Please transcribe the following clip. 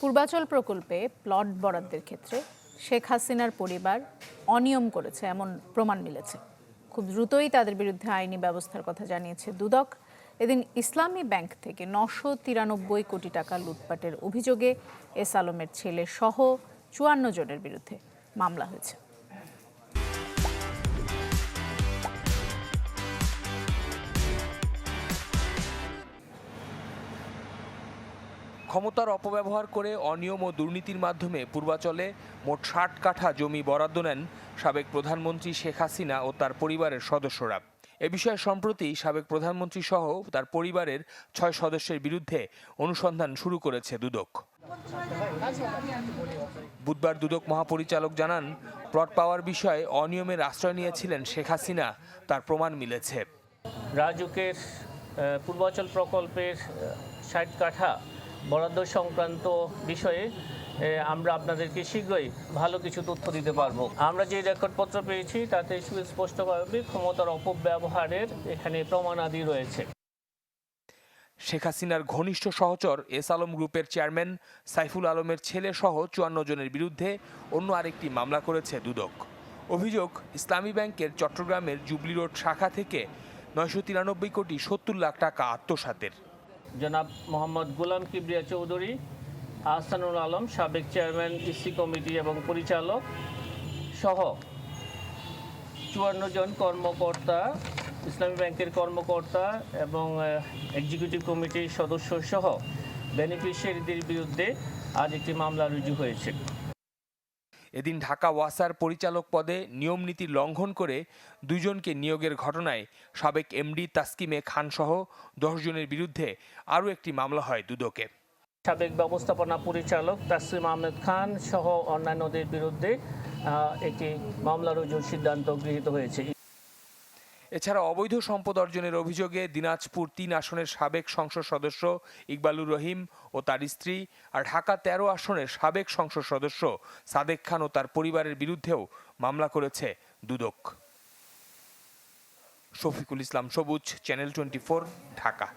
পূর্বাচল প্রকল্পে প্লট বরাদ্দের ক্ষেত্রে শেখ হাসিনার পরিবার অনিয়ম করেছে, এমন প্রমাণ মিলেছে। খুব দ্রুতই তাদের বিরুদ্ধে আইনি ব্যবস্থার কথা জানিয়েছে দুদক। এদিন ইসলামী ব্যাংক থেকে নশো তিরানব্বই কোটি টাকা লুটপাটের অভিযোগে এস আলমের ছেলে সহ চুয়ান্ন জনের বিরুদ্ধে মামলা হয়েছে। ক্ষমতার অপব্যবহার করে অনিয়ম ও দুর্নীতির মাধ্যমে পূর্বাচলে মোট ষাট কাঠা জমি বরাদ্দ নেন সাবেক প্রধানমন্ত্রী শেখ হাসিনা ও তার পরিবারের সদস্যরা। এ বিষয়ে সম্প্রতি সাবেক প্রধানমন্ত্রী সহ তার পরিবারের ছয় সদস্যের বিরুদ্ধে অনুসন্ধান শুরু করেছে দুদক। বুধবার দুদক মহাপরিচালক জানান, প্লট পাওয়ার বিষয়ে অনিয়মের আশ্রয় নিয়েছিলেন শেখ হাসিনা, তার প্রমাণ মিলেছে। রাজুকের পূর্বাচল প্রকল্পের ষাট কাঠা বরাদ্দ সংক্রান্ত বিষয়ে আমরা আপনাদেরকে শীঘ্রই ভালো কিছু তথ্য দিতে পারব। আমরা যে রেকর্ডপত্র পেয়েছি, তাতে সুস্পষ্টভাবে ক্ষমতার অপব্যবহারের এখানে প্রমাণাদি রয়েছে। শেখ হাসিনার ঘনিষ্ঠ সহচর এস আলম গ্রুপের চেয়ারম্যান সাইফুল আলমের ছেলে সহ চুয়ান্ন জনের বিরুদ্ধে অন্য আরেকটি মামলা করেছে দুদক। অভিযোগ, ইসলামী ব্যাংকের চট্টগ্রামের জুবলি রোড শাখা থেকে নয়শো তিরানব্বই কোটি সত্তর লাখ টাকা আত্মসাতের। জনাব মোহাম্মদ গোলাম কিবরিয়া চৌধুরী, আহসানুল আলম, সাবেক চেয়ারম্যান, ইসি কমিটি এবং পরিচালক সহ চুয়ান্ন জন কর্মকর্তা, ইসলামী ব্যাংকের কর্মকর্তা এবং এক্সিকিউটিভ কমিটির সদস্য সহ বেনিফিশিয়ারিদের বিরুদ্ধে আজ একটি মামলা রুজু হয়েছে। এদিন ঢাকা ওয়াসার পরিচালক পদে নিয়ম নীতি লঙ্ঘন করে দুজনকে নিয়োগের ঘটনায় সাবেক এমডি তাসকিমে খানসহ দশজনের দশ জনের বিরুদ্ধে আরও একটি মামলা হয় দুদকে। সাবেক ব্যবস্থাপনা পরিচালক তাসিম আহমেদ খান সহ অন্যান্যদের বিরুদ্ধে একটি মামলা রুজুর সিদ্ধান্ত গৃহীত হয়েছে। এছাড়া অবৈধ সম্পদ অর্জনের অভিযোগে দিনাজপুর তিন আসনের সাবেক সংসদ সদস্য ইকবালুর রহিম ও তার স্ত্রী আর ঢাকা তেরো আসনের সাবেক সংসদ সদস্য সাদেক খান ও তার পরিবারের বিরুদ্ধেও মামলা করেছে দুদক। শফিকুল ইসলাম সবুজ, চ্যানেল টোয়েন্টি ঢাকা।